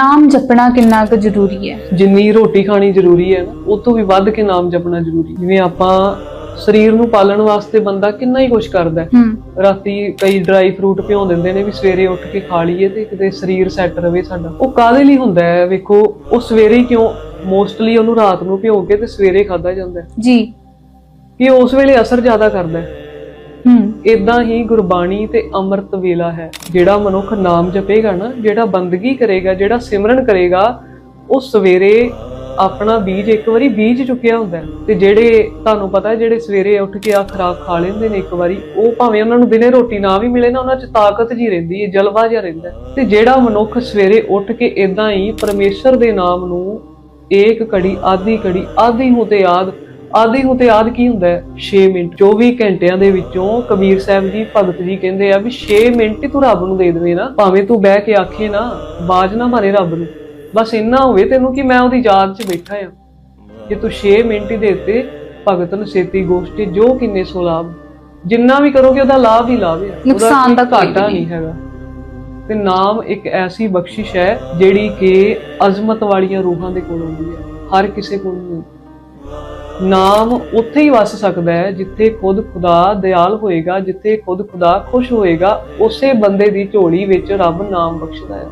ਨਾਮ ਜਪਣਾ ਕਿੰਨਾ ਕੁ ਜ਼ਰੂਰੀ ਹੈ? ਜਿੰਨੀ ਰੋਟੀ ਖਾਣੀ ਜ਼ਰੂਰੀ ਹੈ ਨਾ ਉਹ ਤੋਂ ਵੀ ਵੱਧ ਕੇ ਨਾਮ ਜਪਣਾ ਜ਼ਰੂਰੀ ਜਿਵੇਂ ਆਪਾਂ ਸਰੀਰ ਨੂੰ ਪਾਲਣ ਵਾਸਤੇ ਬੰਦਾ ਕਿੰਨਾ ਹੀ ਕੁਝ ਕਰਦਾ ਹੈ। ਹੂੰ। ਰਾਤੀ ਕਈ ਡਰਾਈ ਫਰੂਟ ਭਿਉਂ ਦਿੰਦੇ ਨੇ ਵੀ ਸਵੇਰੇ ਉੱਠ ਕੇ ਖਾ ਲਈਏ ਤੇ ਕਿਤੇ ਸਰੀਰ ਸੈੱਟ ਰਵੇ ਸਾਡਾ। ਉਹ ਕਾਹਦੇ ਲਈ ਹੁੰਦਾ ਹੈ? ਵੇਖੋ ਉਹ ਸਵੇਰੇ ਹੀ ਕਿਉਂ ਮੋਸਟਲੀ ਉਹਨੂੰ ਰਾਤ ਨੂੰ ਕੇ ਤੇ ਸਵੇਰੇ ਖਾਦਾ ਜਾਂਦਾ ਹੈ। ਜੀ। ਕਿ ਉਸ ਵੇਲੇ ਅਸਰ ਜ਼ਿਆਦਾ ਕਰਦਾ ਹੂੰ। ਇਦਾਂ ਹੀ ਗੁਰਬਾਣੀ ਤੇ ਅੰਮ੍ਰਿਤ ਵੇਲਾ ਹੈ। ਜਿਹੜਾ ਮਨੁੱਖ ਨਾਮ ਜਪੇਗਾ ਨਾ, ਜਿਹੜਾ ਬੰਦਗੀ ਕਰੇਗਾ, ਜਿਹੜਾ ਸਿਮਰਨ ਕਰੇਗਾ, ਉਹ ਸਵੇਰੇ ਆਪਣਾ ਬੀਜ ਇੱਕ ਵਾਰੀ ਬੀਜ ਚੁੱਕਿਆ ਹੁੰਦਾ ਤੇ ਜਿਹੜੇ ਤੁਹਾਨੂੰ ਪਤਾ ਹੈ, ਜਿਹੜੇ ਸਵੇਰੇ ਉੱਠ ਕੇ ਆ ਖਰਾਬ ਖਾ ਲੈਂਦੇ ਨੇ ਇੱਕ ਵਾਰੀ, ਉਹ ਭਾਵੇਂ ਉਹਨਾਂ ਨੂੰ ਦਿਨੇ ਰੋਟੀ ਨਾ ਵੀ ਮਿਲੇ ਨਾ, ਉਹਨਾਂ 'ਚ ਤਾਕਤ ਜੀ ਰਹਿੰਦੀ ਹੈ, ਜਲਵਾ ਜਿਹਾ ਰਹਿੰਦਾ ਤੇ ਜਿਹੜਾ ਮਨੁੱਖ ਸਵੇਰੇ ਉੱਠ ਕੇ ਇਦਾਂ ਹੀ ਪਰਮੇਸ਼ਰ ਦੇ ਨਾਮ ਨੂੰ ਏਕ ਕੜੀ ਆਧੀ ਕੜੀ ਆਧੀ ਨੂੰ ਤੇ ਆਦ ਤੇ ਆਦ ਕੀ ਹੁੰਦਾ ਹੈ? 6 ਮਿੰਟ 24 ਘੰਟਿਆਂ ਦੇ ਵਿੱਚੋਂ ਕਬੀਰ ਸਾਹਿਬ ਜੀ ਭਗਤ ਜੀ ਕਹਿੰਦੇ ਆ ਵੀ 6 ਮਿੰਟ ਹੀ ਤੂੰ ਰੱਬ ਨੂੰ ਦੇ ਦੇਵੇਂ ਨਾ। ਭਾਵੇਂ ਤੂੰ ਬਹਿ ਕੇ ਆਖੇ ਨਾ ਬਾਜ ਨਾ ਮਾਰੇ ਰੱਬ ਨੂੰ। ਬਸ ਇੰਨਾ ਹੋਵੇ ਤੈਨੂੰ ਕਿ ਮੈਂ ਉਹਦੀ ਯਾਦ 'ਚ ਬੈਠਾ ਆ। ਜੇ ਤੂੰ 6 ਮਿੰਟ ਹੀ ਦੇਤੇ ਭਗਤ ਨੂੰ ਸੇਤੀ ਗੋਸ਼ਟੀ ਜੋ ਕਿੰਨੇ ਸੋ ਲਾਭ। ਜਿੰਨਾ ਵੀ ਕਰੋਗੇ ਉਹਦਾ ਲਾਭ ਹੀ ਲਾਭ ਹੈ। ਨੁਕਸਾਨ ਕੋਈ ਘਾਟਾ ਨਹੀਂ। ਹੈਗਾ। ਤੇ ਨਾਮ ਇੱਕ ਐਸੀ ਬਖਸ਼ਿਸ਼ ਹੈ ਜਿਹੜੀ ਕਿ ਅਜ਼ਮਤ ਵਾਲੀਆਂ ਰੂਹਾਂ ਦੇ ਕੋਲ ਹੁੰਦੀ ਹੈ। ਹਰ ਕਿਸੇ ਕੋਲ ਨਹੀਂ। ਨਾਮ ਉੱਥੇ ਹੀ ਵਸ ਸਕਦਾ ਹੈ ਜਿੱਥੇ ਖੁਦ ਖੁਦਾ ਦਿਆਲ ਹੋਏਗਾ, ਜਿੱਥੇ ਖੁਦ ਖੁਦਾ ਖੁਸ਼ ਹੋਏਗਾ, ਉਸੇ ਬੰਦੇ ਦੀ ਝੋਲੀ ਵਿੱਚ ਰੱਬ ਨਾਮ ਬਖਸ਼ਦਾ ਹੈ।